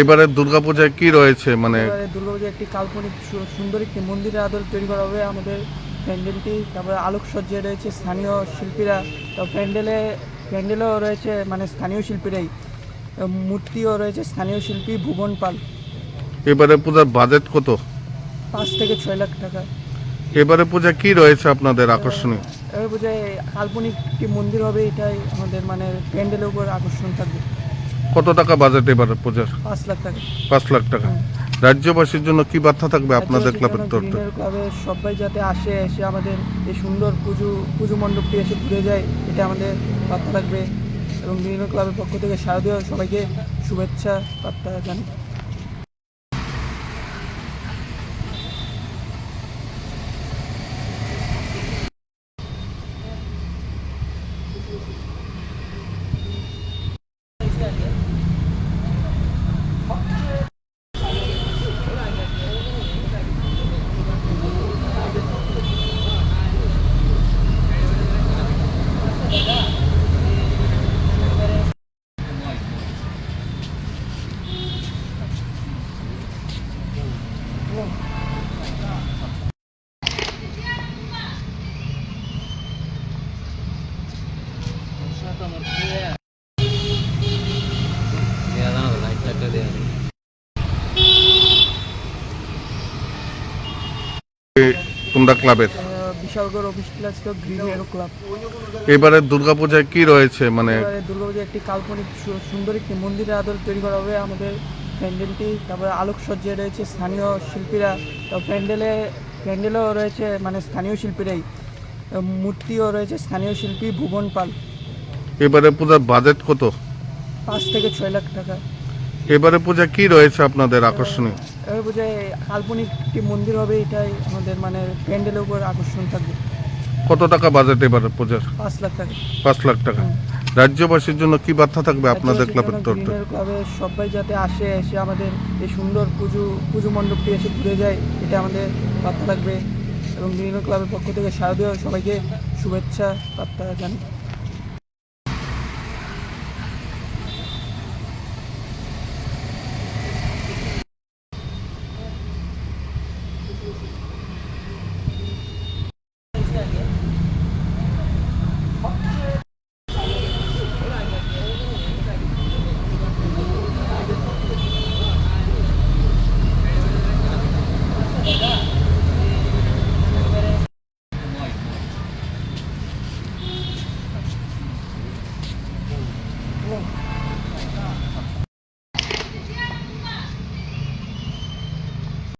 এবারে দুর্গাপূজায় কি রয়েছে? মানে দুর্গাপূজা একটি কাল্পনিক সুন্দর একটি মন্দিরের আদল তৈরি করা হবে আমাদের প্যান্ডেলটি। তারপরে আলোকসজ্জা রয়েছে স্থানীয় শিল্পীরা। তো প্যান্ডেলে প্যান্ডেলেও রয়েছে মানে স্থানীয় শিল্পীরাই। মূর্তিও রয়েছে স্থানীয় শিল্পী ভুবন পাল। এবারে পূজার বাজেট কত? পাঁচ থেকে ছয় লাখ টাকা। এবারে পূজা কি রয়েছে আপনাদের আকর্ষণীয়? এবার বোঝায় কাল্পনিক একটি মন্দির হবে এটাই আমাদের মানে প্যান্ডেলের উপর আকর্ষণ থাকবে। কত টাকা বাজেট এবারে পূজার? পাঁচ লাখ টাকা। পাঁচ লাখ টাকা। রাজ্যবাসীর জন্য কি বার্তা থাকবে আপনাদের ক্লাবের তরফ? থেকে সবাই যাতে আসে এসে আমাদের এই সুন্দর পুজো পুজো মণ্ডপটি এসে ঘুরে যায় এটা আমাদের বার্তা থাকবে। এবং গ্রিনের ক্লাবের পক্ষ থেকে শারদীয় সবাইকে শুভেচ্ছা বার্তা জানাই। তোমরা ক্লাবের? Bishalgarh office class green arrow club. এবারে দুর্গাপূজায় কি রয়েছে? মানে একটি কাল্পনিক সুন্দর একটি মন্দিরের আদল তৈরি করা হবে আমাদের প্যান্ডেলটি। তারপরে আলোকসজ্জা রয়েছে স্থানীয় শিল্পীরা। প্যান্ডেলে প্যান্ডেলেও রয়েছে মানে স্থানীয় শিল্পীরাই। মূর্তিও রয়েছে স্থানীয় শিল্পী ভুবন পাল। এবারে পূজার বাজেট কত? পাঁচ থেকে ছয় লাখ টাকা। এবারে পূজা কি রয়েছে আপনাদের আকর্ষণীয়? এবার বোঝায় কাল্পনিক একটি মন্দির হবে এটাই আমাদের মানে প্যান্ডেলের উপর আকর্ষণ থাকবে। কত টাকা বাজেট এবারে পূজার? পাঁচ লাখ টাকা। পাঁচ লাখ টাকা। রাজ্যবাসীর জন্য কি বার্তা থাকবে আপনাদের ক্লাবের তরফ? থেকে ক্লাবে সবাই যাতে আসে এসে আমাদের এই সুন্দর পুজো পুজো মণ্ডপটি এসে ঘুরে যায় এটা আমাদের বার্তা থাকবে। এবং গ্রিনের ক্লাবের পক্ষ থেকে শারদীয় সবাইকে শুভেচ্ছা বার্তা জানাই।